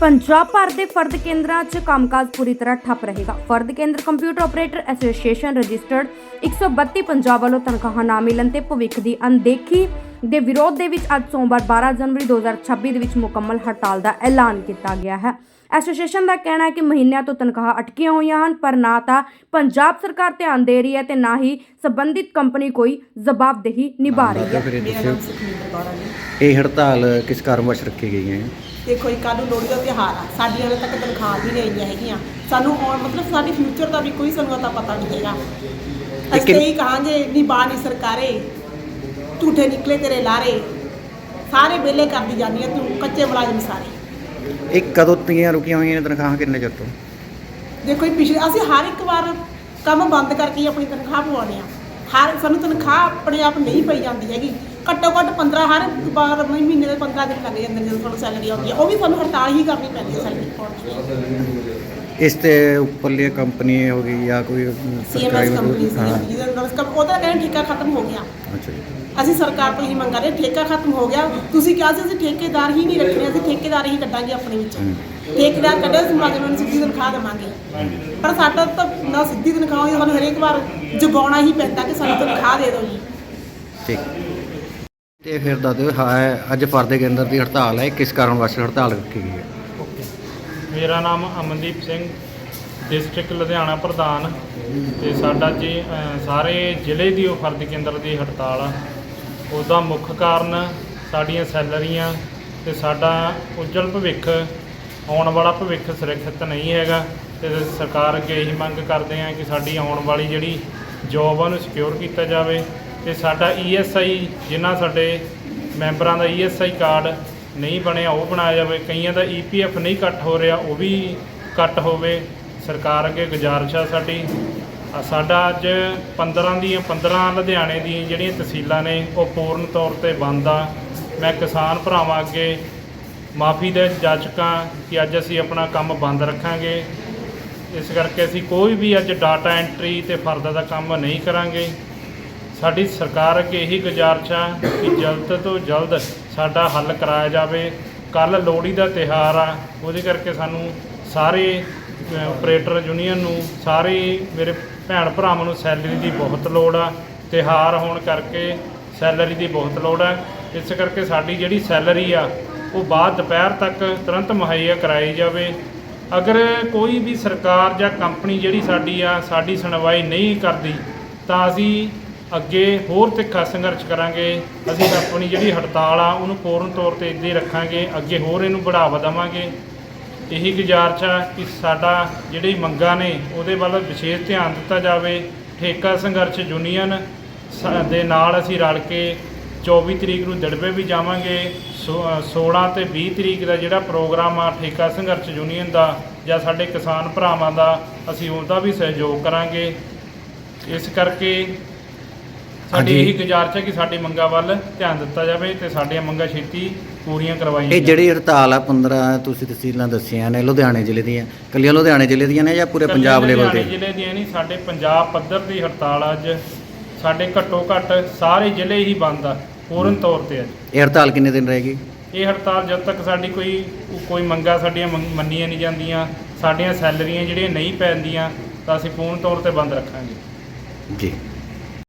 ਪੰਜਾਬ ਭਰ ਦੇ ਫਰਦ ਕੇਂਦਰਾਂ 'ਚ ਕੰਮਕਾਜ ਪੂਰੀ ਤਰ੍ਹਾਂ ਠੱਪ ਰਹੇਗਾ। ਫਰਦ ਕੇਂਦਰ computer operator association registered 132 Punjab ਵੱਲੋਂ ਤਨਖਾਹਾਂ ਨਾ ਮਿਲਣ ਤੇ ਭਵਿੱਖ ਦੀ ਅਣਦੇਖੀ ਦੇ ਵਿਰੋਧ ਦੇ ਵਿੱਚ ਅੱਜ ਸੋਮਵਾਰ 12 ਜਨਵਰੀ 2026 ਦੇ ਵਿੱਚ ਮੁਕੰਮਲ ਹੜਤਾਲ ਦਾ ਐਲਾਨ ਕੀਤਾ ਗਿਆ ਹੈ। ਐਸੋਸੀਏਸ਼ਨ ਦਾ ਕਹਿਣਾ ਹੈ ਕਿ ਮਹੀਨਿਆਂ ਤੋਂ ਤਨਖਾਹਾਂ ਅਟਕੀਆਂ ਹੋਈਆਂ ਹਨ, ਪਰ ਨਾ ਤਾਂ ਪੰਜਾਬ ਸਰਕਾਰ ਧਿਆਨ ਦੇ ਰਹੀ ਹੈ ਤੇ ਨਾ ਹੀ ਸੰਬੰਧਿਤ ਕੰਪਨੀ ਕੋਈ ਜਵਾਬਦੇਹੀ ਨਿਭਾ ਰਹੀ ਹੈ। ਇਹ ਹੜਤਾਲ ਕਿਸ ਕਾਰਨ ਵਾਸਤੇ ਰੱਖੀ ਗਈ ਹੈ? ਦੇਖੋ ਜੀ ਕੱਲ੍ਹ ਨੂੰ ਲੋਹੜੀ ਦਾ ਤਿਉਹਾਰ ਆ। ਸਾਡੀ ਹਾਲੇ ਤੱਕ ਤਨਖਾਹ ਵੀ ਨਹੀਂ ਆਈਆਂ ਹੈਗੀਆਂ। ਸਾਨੂੰ ਆਉਣ ਮਤਲਬ ਸਾਡੇ ਫਿਊਚਰ ਦਾ ਵੀ ਕੋਈ ਸਾਨੂੰ ਅਤਾ ਪਤਾ ਨਹੀਂ ਹੈਗਾ। ਅਸੀਂ ਤਾਂ ਇਹੀ ਕਹਾਂਗੇ ਨੀ ਬਾਣੀ ਸਰਕਾਰੇ। ਝੂਠੇ ਨਿਕਲੇ ਤੇਰੇ ਲਾਰੇ। ਸਾਰੇ ਵਿਹਲੇ ਕਰਦੀ ਜਾਂਦੀ ਆ ਤੂੰ ਕੱਚੇ ਮੁਲਾਜ਼ਮ ਸਾਰੇ। ਇਹ ਕਦੋਂ ਤੀਆਂ ਰੁਕੀਆਂ ਹੋਈਆਂ ਨੇ ਤਨਖਾਹਾਂ? ਕਿੰਨੇ ਚਿਰ ਤੋਂ? ਦੇਖੋ ਜੀ ਪਿਛਲੇ ਅਸੀਂ ਹਰ ਇੱਕ ਵਾਰ ਕੰਮ ਬੰਦ ਕਰਕੇ ਹੀ ਆਪਣੀ ਤਨਖਾਹ ਪਵਾਉਂਦੇ ਆ ਹਰ ਸਾਨੂੰ ਤਨਖਾਹ ਆਪਣੇ ਆਪ ਨਹੀਂ ਪਈ ਜਾਂਦੀ ਹੈਗੀ। ਘੱਟੋ ਘੱਟ 15 ਹਰ ਵਾਰ ਮਹੀਨੇ ਦੇ 15 ਦਿਨ ਲੱਗ ਜਾਂਦੇ ਨੇ ਜਦੋਂ ਸਾਨੂੰ ਸੈਲਰੀ ਆਉਂਦੀ ਹੈ। ਉਹ ਵੀ ਸਾਨੂੰ ਹੜਤਾਲ ਹੀ ਕਰਨੀ ਪੈਂਦੀ ਹੈ ਸੈਲਰੀ ਪਾਉਣ ਇਸ ਤੇ ਉੱਪਰਲੀ ਕੰਪਨੀ ਹੋ ਗਈ ਜਾਂ ਕੋਈ ਸੀਐਮਐਸ ਕੰਪਨੀ ਸੀ ਉਹਦਾ ਕਹਿੰਦੇ ਠੇਕਾ ਖਤਮ ਹੋ ਗਿਆ। ਅੱਛਾ ਜੀ। ਅਸੀਂ ਸਰਕਾਰ ਤੋਂ ਹੀ ਮੰਗਾ ਰਹੇ ਠੇਕਾ ਖਤਮ ਹੋ ਗਿਆ। ਤੁਸੀਂ ਕਿਹਾ ਸੀ ਅਸੀਂ ਠੇਕੇਦਾਰ ਹੀ ਨਹੀਂ ਰੱਖਣੇ ਅਸੀਂ ਠੇਕੇਦਾਰ ਹੀ ਕੱਢਾਂਗੇ ਆਪਣੇ ਵਿੱਚੋਂ। ਠੇਕੇਦਾਰ ਕੱਢਿਆ ਸੀ ਮੁਲਾਜ਼ਮਾਂ ਨੂੰ ਸਿੱਧੀ ਤਨਖਾਹ ਦੇਵਾਂਗੇ। ਪਰ ਸਾਡਾ ਤਾਂ ਨਾ ਸਿੱਧੀ ਤਨਖਾਹ ਹੋਈ ਸਾਨੂੰ ਹਰੇਕ ਵਾਰ ਜਗਾਉਣਾ ਹੀ ਪੈਂਦਾ ਕਿ ਸਾਨੂੰ ਤਨਖਾਹ ਦੇ ਦਿਓ ਜੀ। ਠੀਕ। ਤੇ ਫਿਰ ਦੱਸ ਦਿਓ ਹਾਂ ਅੱਜ ਫਰਦੇ ਕੇਂਦਰ ਦੀ ਹੜਤਾਲ ਹੈ ਕਿਸ ਕਾਰਨ ਵਾਸਤੇ ਹੜਤਾਲ ਰੱਖੀ ਗਈ ਹੈ? ਮੇਰਾ ਨਾਮ ਅਮਨਦੀਪ ਸਿੰਘ ਡਿਸਟ੍ਰਿਕਟ ਲੁਧਿਆਣਾ ਪ੍ਰਧਾਨ। ਤੇ ਸਾਡਾ ਜੀ ਅ, ਸਾਰੇ ਜ਼ਿਲ੍ਹੇ ਦੀ ਉਹ ਫਰਦ ਕੇਂਦਰ ਦੀ ਹੜਤਾਲ ਆ। ਉਹਦਾ ਮੁੱਖ ਕਾਰਨ ਸਾਡੀਆਂ ਸੈਲਰੀਆਂ ਤੇ ਸਾਡਾ ਉਜਲ ਭਵਿੱਖ ਆਉਣ ਵਾਲਾ ਭਵਿੱਖ ਸੁਰੱਖਿਅਤ ਨਹੀਂ ਹੈਗਾ। ਤੇ ਸਰਕਾਰ ਅੱਗੇ ਇਹੀ ਮੰਗ ਕਰਦੇ ਆ ਕਿ ਸਾਡੀ ਆਉਣ ਵਾਲੀ ਜਿਹੜੀ ਜੋਬ ਨੂੰ ਉਹਨੂੰ ਸਿਕਿਉਰ ਕੀਤਾ ਜਾਵੇ ਤੇ ਸਾਡਾ ਈਐਸਆਈ ਜਿਨ੍ਹਾਂ ਸਾਡੇ ਮੈਂਬਰਾਂ ਦਾ ਈਐਸਆਈ ਕਾਰਡ ਨਹੀਂ ਬਣਿਆ, ਉਹ ਬਣਾਇਆ ਜਾਵੇ। ਕਈਆਂ ਦਾ ਈਪੀਐਫ ਨਹੀਂ ਕੱਟ ਹੋ ਰਿਹਾ, ਉਹ ਵੀ ਕੱਟ ਹੋਵੇ। ਸਰਕਾਰ ਅੱਗੇ ਗੁਜ਼ਾਰਿਸ਼ ਆ ਸਾਡੀ। ਸਾਡਾ ਅੱਜ 15 ਦੀਆਂ 15 ਲੁਧਿਆਣੇ ਦੀਆਂ ਜਿਹੜੀਆਂ ਤਹਿਸੀਲਾਂ ਨੇ, ਉਹ ਪੂਰਨ ਤੌਰ ਤੇ ਬੰਦ ਆ। ਮੈਂ ਕਿਸਾਨ ਭਰਾਵਾਂ ਅੱਗੇ ਮਾਫੀ ਦੇ ਜਾ ਚੁੱਕਾ ਕਿ ਅੱਜ ਅਸੀਂ ਆਪਣਾ ਕੰਮ ਬੰਦ ਰੱਖਾਂਗੇ। ਇਸ ਕਰਕੇ ਅਸੀਂ ਕੋਈ ਵੀ ਅੱਜ ਡਾਟਾ ਐਂਟਰੀ ਤੇ ਫਰਦਾ ਦਾ ਕੰਮ ਨਹੀਂ ਕਰਾਂਗੇ। ਸਾਡੀ ਸਰਕਾਰ ਅੱਗੇ ਇਹੀ ਗੁਜ਼ਾਰਿਸ਼ ਆ ਕਿ ਜਲਦ ਤੋਂ ਜਲਦ ਸਾਡਾ ਹੱਲ ਕਰਾਇਆ ਜਾਵੇ। ਕੱਲ ਲੋਹੜੀ ਦਾ ਤਿਹਾਰ ਆ, ਉਹਦੇ ਕਰਕੇ ਸਾਨੂੰ ਸਾਰੇ ਆਪਰੇਟਰ ਯੂਨੀਅਨ ਨੂੰ, ਸਾਰੇ ਮੇਰੇ ਭੈਣ ਭਰਾਵਾਂ ਨੂੰ ਸੈਲਰੀ ਦੀ ਬਹੁਤ ਲੋੜ ਆ। ਤਿਹਾਰ ਹੋਣ ਕਰਕੇ ਸੈਲਰੀ ਦੀ ਬਹੁਤ ਲੋੜ ਆ। ਇਸ ਕਰਕੇ ਸਾਡੀ ਜਿਹੜੀ ਸੈਲਰੀ ਆ, ਉਹ ਬਾਅਦ ਦੁਪਹਿਰ ਤੱਕ ਤੁਰੰਤ ਮੁਹੱਈਆ ਕਰਾਈ ਜਾਵੇ। ਅਗਰ ਕੋਈ ਵੀ ਸਰਕਾਰ ਜਾਂ ਕੰਪਨੀ ਜਿਹੜੀ ਸਾਡੀ ਆ, ਸਾਡੀ ਸੁਣਵਾਈ ਨਹੀਂ ਕਰਦੀ, ਤਾਂ ਅਸੀਂ ਅੱਗੇ ਹੋਰ ਤਿੱਖਾ ਸੰਘਰਸ਼ ਕਰਾਂਗੇ। ਅਸੀਂ ਆਪਣੀ ਜਿਹੜੀ ਹੜਤਾਲ ਆ, ਉਹਨੂੰ ਪੂਰਨ ਤੌਰ ਤੇ ਇੱਦਾਂ ਹੀ ਰੱਖਾਂਗੇ, ਅੱਗੇ ਹੋਰ ਇਹਨੂੰ ਬੜਾਵਾ ਦੇਵਾਂਗੇ। ਇਹੀ ਗੁਜ਼ਾਰਿਸ਼ ਆ ਕਿ ਸਾਡਾ ਜਿਹੜੀ ਮੰਗਾਂ ਨੇ, ਉਹਦੇ ਵੱਲ ਵਿਸ਼ੇਸ਼ ਧਿਆਨ ਦਿੱਤਾ ਜਾਵੇ। ਠੇਕਾ ਸੰਘਰਸ਼ ਯੂਨੀਅਨ ਸ- ਦੇ ਨਾਲ ਅਸੀਂ ਰਲ ਕੇ 24 ਤਰੀਕ ਨੂੰ ਦੜਬੇ ਵੀ ਜਾਵਾਂਗੇ ਸੋ- ਅ, 16 ਤੇ 20 ਤਰੀਕ ਦਾ ਜਿਹੜਾ ਪ੍ਰੋਗਰਾਮ ਆ ਠੇਕਾ ਸੰਘਰਸ਼ ਯੂਨੀਅਨ ਦਾ ਜਾਂ ਸਾਡੇ ਕਿਸਾਨ ਭਰਾਵਾਂ ਦਾ ਅਸੀਂ ਉਹਦਾ ਵੀ ਸਹਿਯੋਗ ਕਰਾਂਗੇ ਇਸ ਕਰਕੇ ਸਾਡੀ। ਇਹੀ ਗੁਜ਼ਾਰਿਸ਼ ਹੈ ਕਿ ਸਾਡੀ ਮੰਗਾਂ ਵੱਲ ਧਿਆਨ ਦਿੱਤਾ ਜਾਵੇ ਤੇ ਸਾਡੀਆਂ ਮੰਗਾਂ ਛੇਤੀ ਪੂਰੀਆਂ ਕਰਵਾਈਆਂ ਇਹ। ਜਿਹੜੀ ਹੜਤਾਲ ਆ 15 ਤੁਸੀਂ ਤਹਿਸੀਲਾਂ ਦੱਸੀਆਂ ਨੇ ਲੁਧਿਆਣੇ ਜ਼ਿਲ੍ਹੇ ਦੀਆਂ ਕੱਲੀਆਂ ਲੁਧਿਆਣੇ ਜ਼ਿਲ੍ਹੇ ਦੀਆਂ ਨੇ ਜਾਂ ਪੂਰੇ ਪੰਜਾਬ ਲੈਵਲ ਤੇ ਜ਼ਿਲ੍ਹੇ ਦੀਆਂ ਨਹੀਂ ਸਾਡੇ ਪੰਜਾਬ ਪੱਧਰ ਦੀ ਹੜਤਾਲ ਅੱਜ ਸਾਡੇ ਘੱਟੋ ਘੱਟ ਸਾਰੇ ਜ਼ਿਲ੍ਹੇ ਹੀ ਬੰਦ ਆ ਪੂਰਨ ਤੌਰ ਤੇ ਅੱਜ ਇਹ ਹੜਤਾਲ ਕਿੰਨੇ ਦਿਨ ਰਹੇਗੀ? ਇਹ ਹੜਤਾਲ ਜਦ ਤੱਕ ਸਾਡੀ ਕੋਈ ਕੋਈ ਮੰਗਾਂ ਸਾਡੀਆਂ ਮੰਗ- ਮੰਨੀਆਂ ਨਹੀਂ ਜਾਂਦੀਆਂ ਸਾਡੀਆਂ ਸੈਲਰੀਆਂ ਜਿਹੜੀਆਂ ਨਹੀਂ ਪੈਂਦੀਆਂ ਤਾਂ ਅਸੀਂ ਪੂਰਨ ਤੌਰ ਤੇ ਬੰਦ ਰੱਖਾਂਗੇ। ਜੀ।